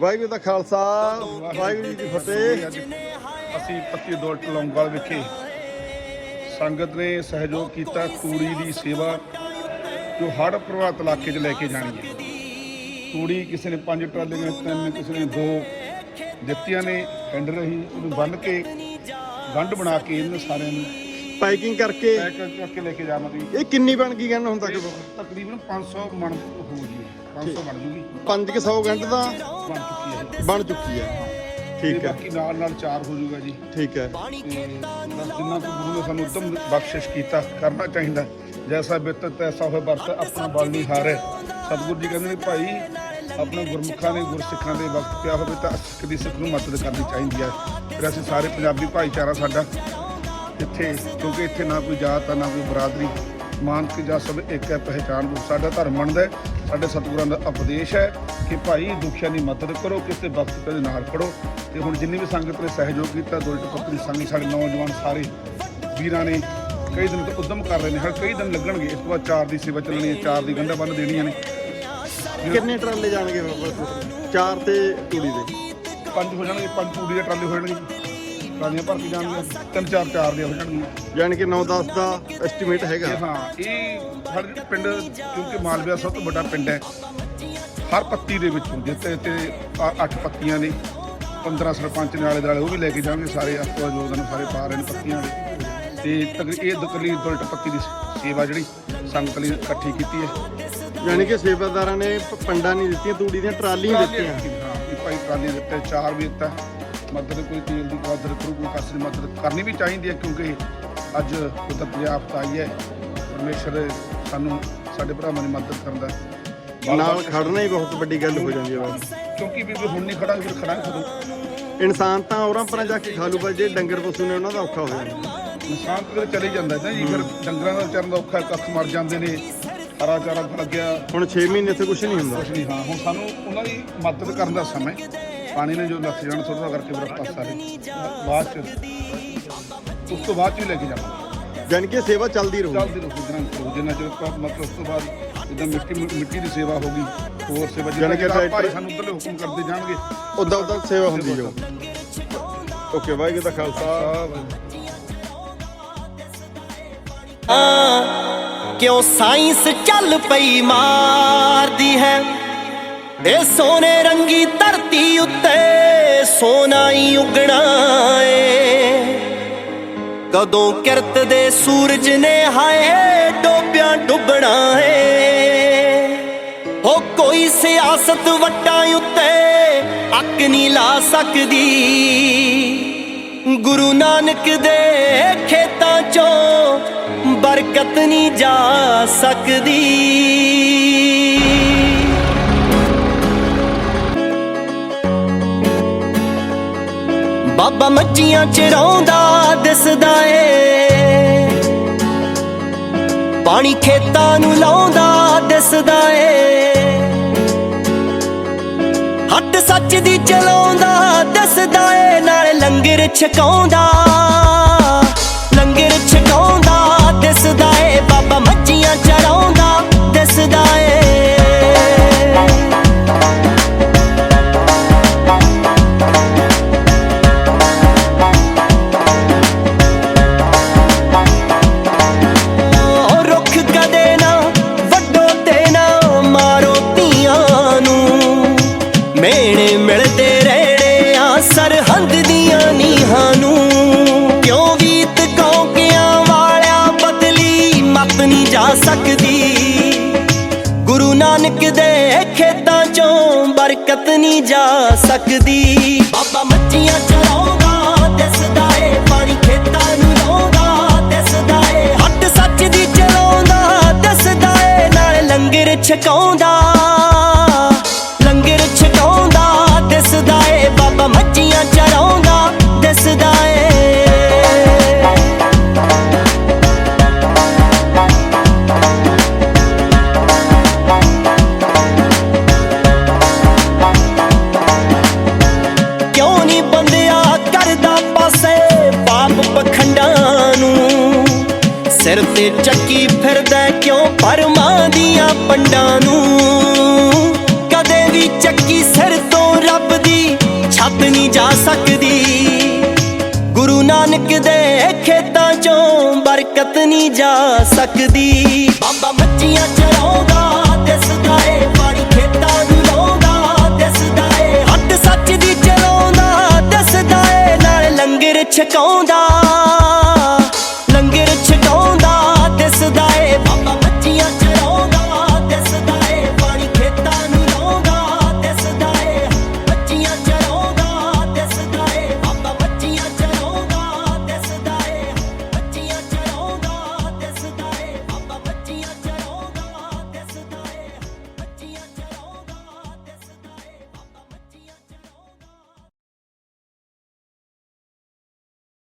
ਵਾਹਿਗੁਰੂ ਦਾ ਖਾਲਸਾ, ਵਾਹਿਗੁਰੂ ਜੀ ਕੀ ਫਤਿਹ। ਅੱਜ ਅਸੀਂ ਪੱਤੀ ਦੌਲਤ ਲੌਂਗਵਾਲ ਵਿਖੇ ਸੰਗਤ ਨੇ ਸਹਿਯੋਗ ਕੀਤਾ ਤੂੜੀ ਦੀ ਸੇਵਾ ਜੋ ਹੜ੍ਹ ਪ੍ਰਭਾਵਿਤ ਇਲਾਕੇ 'ਚ ਲੈ ਕੇ ਜਾਣੀ ਹੈ। ਤੂੜੀ ਕਿਸੇ ਨੇ ਪੰਜ ਟਰਾਲੀਆਂ ਤਿੰਨ ਕਿਸੇ ਨੇ ਦੋ ਦਿੱਤੀਆਂ ਨੇ ਹੈਂਡ ਰਹੀ, ਉਹਨੂੰ ਬੰਨ ਕੇ ਗੰਢ ਬਣਾ ਕੇ ਇਹਨਾਂ ਸਾਰਿਆਂ ਨੂੰ ਪੈਕਿੰਗ ਕਰਕੇ ਪੈਕ ਕਰਕੇ ਲੈ ਕੇ ਜਾਵਾਂਗੇ ਇਹ ਕਿੰਨੀ ਬਣ ਗਈ ਗੰਨ ਹੁਣ ਤੱਕ ਤਕਰੀਬਨ 500 ਮਣ ਹੋ ਜੀ 500 ਬਣ ਜੂਗੀ। 500 ਗੰਢ ਦਾ ਬਣ ਚੁੱਕੀ ਹੈ। ਬਣ ਚੁੱਕੀ ਹੈ। ਠੀਕ ਹੈ। ਬਾਕੀ ਨਾਲ ਨਾਲ ਚਾਰ ਹੋ ਜਾਊਗਾ ਜੀ। ਠੀਕ ਹੈ। ਜਿੰਨਾ ਕੁ ਗੁਰੂ ਨੇ ਸਾਨੂੰ ਉਦਮ ਬਖਸ਼ਿਸ਼ ਕੀਤਾ ਕਰਨਾ ਚਾਹੀਦਾ। ਜੈਸਾ ਬਿਰਤ ਤੈਸਾ ਹੋਏ ਵਰਤ ਆਪਣਾ ਬਲ ਨਹੀਂ ਹਾਰੇ। ਸਤਿਗੁਰੂ ਜੀ ਕਹਿੰਦੇ ਨੇ ਭਾਈ ਆਪਣੇ ਗੁਰਮੁਖਾਂ ਨੇ ਗੁਰਸਿੱਖਾਂ ਦੇ ਵਕਤ ਪਿਆ ਹੋਵੇ ਤਾਂ ਸਿੱਖ ਦੀ ਸਿੱਖ ਨੂੰ ਮਦਦ ਕਰਨੀ ਚਾਹੀਦੀ ਹੈ। ਫਿਰ ਅਸੀਂ ਸਾਰੇ ਪੰਜਾਬੀ ਭਾਈਚਾਰਾ ਸਾਡਾ ਇੱਥੇ ਕਿਉਂਕਿ ਇੱਥੇ ਨਾ ਕੋਈ ਜਾਤ ਆ ਨਾ ਕੋਈ ਬਰਾਦਰੀ ਮਾਨਕ ਜਾਂ ਸਭ ਇੱਕ ਹੈ ਪਹਿਚਾਨ ਰੂਪ ਸਾਡਾ ਧਰਮ ਮੰਨਦਾ ਹੈ, ਸਾਡੇ ਸਤਿਗੁਰਾਂ ਦਾ ਉਪਦੇਸ਼ ਹੈ ਕਿ ਭਾਈ ਦੁਖੀਆਂ ਦੀ ਮਦਦ ਕਰੋ ਕਿਸੇ ਵਕਤ ਦੇ ਨਾਲ ਖੜੋ। ਤੇ ਹੁਣ ਜਿੰਨੀ ਵੀ ਸੰਗਤ ਨੇ ਸਹਿਯੋਗ ਕੀਤਾ ਦੁਲਟ ਪੱਤਰੀ ਸੰਗ ਸਾਡੇ ਨੌਜਵਾਨ ਸਾਰੇ ਵੀਰਾਂ ਨੇ ਕਈ ਦਿਨ ਤੋਂ ਉਦਮ ਕਰ ਰਹੇ ਨੇ ਹਰ ਕਈ ਦਿਨ ਲੱਗਣਗੇ। ਇਸ ਤੋਂ ਬਾਅਦ ਚਾਰ ਦੀ ਸੇਵਾ ਚੱਲਣੀ ਹੈ ਚਾਰ ਦੀ ਗੰਢਾ ਬੰਨ ਦੇਣੀਆਂ ਨੇ। ਕਿੰਨੇ ਟਰਾਲੇ ਜਾਣਗੇ ਬਾਬਾ ਚਾਰ ਤੇ ਤੂੜੀ ਦੇ। ਪੰਜ ਹੋ ਜਾਣਗੇ ਪੰਜ ਤੂੜੀ ਦੇ ਟਰਾਲੇ ਹੋ ਜਾਣਗੇ। ਟਰਾਲੀਆਂ ਭਰ ਕੇ ਜਾਣਗੀਆਂ। ਤਿੰਨ ਚਾਰ ਚਾਰ ਦੀਆਂ ਹੋ ਜਾਣਗੀਆਂ ਯਾਨੀ ਕਿ 9-10 ਦਾ ਐਸਟੀਮੇਟ ਹੈਗਾ। ਇਹ ਹਾਂ ਇਹ ਸਾਡੇ ਪਿੰਡ ਕਿਉਂਕਿ ਮਾਲਵਿਆ ਸਭ ਤੋਂ ਵੱਡਾ ਪਿੰਡ ਹੈ। ਹਰ ਪੱਤੀ ਦੇ ਵਿੱਚੋਂ ਜਿੱਤੇ ਤੇ ਅ- ਅੱਠ ਪੱਤੀਆਂ ਨੇ। 15 ਸਰਪੰਚ ਨੇ ਆਲੇ ਦੁਆਲੇ ਉਹ ਵੀ ਲੈ ਕੇ ਜਾਣਗੇ ਸਾਰੇ ਆਪੋ ਯੋਗਦਾਨ ਸਾਰੇ ਪਾ ਰਹੇ ਨੇ ਪੱਤੀਆਂ ਦੇ। ਤੇ ਤਕਰੀ ਇਹ ਦਕਲੀ ਦੁਲਟ ਪੱਤੀ ਦੀ ਸੇਵਾ ਜਿਹੜੀ ਸੰਗਤ ਲਈ ਇਕੱਠੀ ਕੀਤੀ ਹੈ। ਯਾਨੀ ਕਿ ਸੇਵਾਦਾਰਾਂ ਨੇ ਪ- ਪੰਡਾਂ ਨਹੀਂ ਦਿੱਤੀਆਂ ਤੂੜੀ ਦੀਆਂ ਟਰਾਲੀਆਂ ਦਿੱਤੀਆਂ। ਹਾਂ ਵੀ ਭਾਈ ਟਰਾਲੀਆਂ ਦਿੱਤੇ ਚਾਰ ਵੀ ਦਿੱਤਾ। ਮਦਦ ਕੋਈ ਤੇਲ ਦੀ ਮਦਦ ਕਰੂ ਕੋਈ ਕਾਸੇ ਦੀ ਮਦਦ ਕਰਨੀ ਵੀ ਚਾਹੀਦੀ ਹੈ ਕਿਉਂਕਿ ਅੱਜ ਕੁਦਰਤੀ ਆਫਤ ਆਈ ਹੈ। ਪਰਮੇਸ਼ਰ ਸਾਨੂੰ ਸਾਡੇ ਭਰਾਵਾਂ ਦੀ ਮਦਦ ਕਰਨ ਦਾ ਬਲ ਨਾਲ। ਖੜਨਾ ਹੀ ਬਹੁਤ ਵੱਡੀ ਗੱਲ ਹੋ ਜਾਂਦੀ ਹੈ ਕਿਉਂਕਿ ਵੀ ਹੁਣ ਨਹੀਂ ਖੜਾ ਫਿਰ ਖੜਾ ਕਦੋਂ? ਇਨਸਾਨ ਤਾਂ ਔਰਾਂ ਪਰਾਂ ਜਾ ਕੇ ਖਾ ਲੂ ਪਰ ਜੇ ਡੰਗਰ ਪਸ਼ੂ ਨੇ ਉਹਨਾਂ ਦਾ ਔਖਾ ਹੋ ਜਾਂਦਾ ਇਨਸਾਨ ਤਾਂ ਚਲੇ ਜਾਂਦਾ ਨਾ ਜੀ ਫਿਰ ਡੰਗਰਾਂ ਦਾ ਵਿਚਾਰਨ ਦਾ ਔਖਾ ਕੱਖ ਮਰ ਜਾਂਦੇ ਨੇ ਹਰਾ ਚਾਰਾ ਲੱਗਿਆ ਹੁਣ 6 ਮਹੀਨੇ ਇੱਥੇ ਕੁਝ ਨਹੀਂ ਹੁੰਦਾ। ਕੁਛ ਨਹੀਂ ਹਾਂ ਹੁਣ ਸਾਨੂੰ ਉਹਨਾਂ ਦੀ ਮਦਦ ਕਰਨ ਦਾ ਸਮਾਂ ਹੈ। ਪਾਣੀ ਨੇ ਜੋ ਲੱਥ ਜਾਣ ਥੋੜਾ ਕਰਕੇ ਫਿਰ ਆਪਾਂ ਸਾਰੇ ਬਾਅਦ ਚ ਉਸ ਤੋਂ ਬਾਅਦ ਹੀ ਲੈ ਕੇ ਜਾਵਾਂਗੇ। ਯਾਨੀ ਕਿ ਸੇਵਾ ਚੱਲਦੀ ਰਹੂ ਚੱਲਦੀ ਰਹੂ ਜਿੰਨਾ ਜਿੰਨਾ ਚਿਰ ਆਪਾਂ ਮਤਲਬ ਉਸ ਤੋਂ ਬਾਅਦ ਜਿੱਦਾਂ ਮਿੱਟੀ ਮਿੱਟੀ ਦੀ ਸੇਵਾ ਹੋਗੀ ਹੋਰ ਸੇਵਾ ਜਾਣੀ ਕਿ ਭਾਈ ਸਾਨੂੰ ਉੱਧਰਲੇ ਹੁਕਮ ਕਰਦੇ ਜਾਣਗੇ। ਉਦਾਂ ਉਦਾਂ ਸੇਵਾ ਹੁੰਦੀ ਜਾਊ ਓਕੇ ਵਾਹਿਗੁਰੂ ਦਾ ਖਾਲਸਾ। ਕਿਉਂ ਸਾਇੰਸ ਚੱਲ ਪਈ ਮਾਰਦੀ ਹੈ? ਇਹ ਸੋਨੇ ਰੰਗੀ ਧਰਤੀ ਉੱਤੇ ਸੋਨਾ ਹੀ ਉਗਣਾ ਏ। ਕਦੋਂ ਕਿਰਤ ਦੇ ਸੂਰਜ ਨੇ ਹਾਏ ਡੋਬਿਆਂ ਡੁੱਬਣਾ ਏ। ਹੋ ਕੋਈ ਸਿਆਸਤ ਵੱਟਾਂ ਉੱਤੇ ਅੱਕ ਨਹੀਂ ਲਾ ਸਕਦੀ। ਗੁਰੂ ਨਾਨਕ ਦੇ ਖੇਤਾਂ ਚੋਂ ਬਰਕਤ ਨਹੀਂ ਜਾ ਸਕਦੀ। ਬਾਬਾ ਮੱਝੀਆਂ ਚਰਾਉਂਦਾ ਦਿਸਦਾ ਏ। ਪਾਣੀ ਖੇਤਾਂ ਨੂੰ ਲਾਉਂਦਾ, ਦਿਸਦਾ ਏ। ਹੱਟ ਸੱਚ ਦੀ ਚਲਾਉਂਦਾ, ਦੱਸਦਾ ਏ। ਨਾਲ ਲੰਗਰ ਛਕਾਉਂਦਾ ਲੰਗਰ ਛਕਾਉਂਦਾ, ਦਿਸਦਾ ਮਿਲਦੇ ਰਹਿਣੇ ਆ ਸਰਹੰਦ ਦੀਆਂ ਨੀਹਾਂ ਨੂੰ। ਕਿਉਂ ਗੀਤ ਕੌਕਿਆਂ ਵਾਲਿਆ ਬਦਲੀ ਮਤ ਨਹੀਂ ਜਾ ਸਕਦੀ। ਗੁਰੂ ਨਾਨਕ ਦੇ ਖੇਤਾਂ ਚੋਂ ਬਰਕਤ ਨਹੀਂ ਜਾ ਸਕਦੀ। ਬਾਬਾ ਮੱਝੀਆਂ ਚਰਾਉਂਦਾ, ਦਿਸਦਾ ਏ, ਪਾਣੀ ਖੇਤਾਂ ਨੂੰ ਲਾਉਂਦਾ, ਦਿਸਦਾ ਏ। ਹੱਟ ਸੱਚ ਦੀ ਚਲਾਉਂਦਾ, ਦਿਸਦਾ ਏ, ਨਾਲ ਲੰਗਰ ਛਕਾਉਂਦਾ। ਤੇ ਚੱਕੀ ਫਿਰਦਾ ਕਿਉਂ? ਪਰਮਾਂ ਦੀਆਂ ਪੰਡਾਂ ਨੂੰ ਕਦੇ ਵੀ ਚੱਕੀ ਸਿਰ ਤੋਂ ਰੱਬ ਦੀ ਛੱਤ ਨਹੀਂ ਜਾ ਸਕਦੀ। ਗੁਰੂ ਨਾਨਕ ਦੇ ਖੇਤਾਂ ਚੋਂ ਬਰਕਤ ਨਹੀਂ ਜਾ ਸਕਦੀ। ਬਾਬਾ ਮੱਚੀਆਂ ਚਰਾਉਂਦਾ, ਦਿਸਦਾ ਏ ਪਾਣੀ ਖੇਤਾਂ ਨੂੰ ਲਾਉਂਦਾ, ਦਿਸਦਾ ਏ। ਹੱਥ ਸੱਚ ਦੀ ਚਲਾਉਂਦਾ, ਦਿਸਦਾ ਏ, ਨਾਲ ਲੰਗਰ ਛਕਾਉਂਦਾ।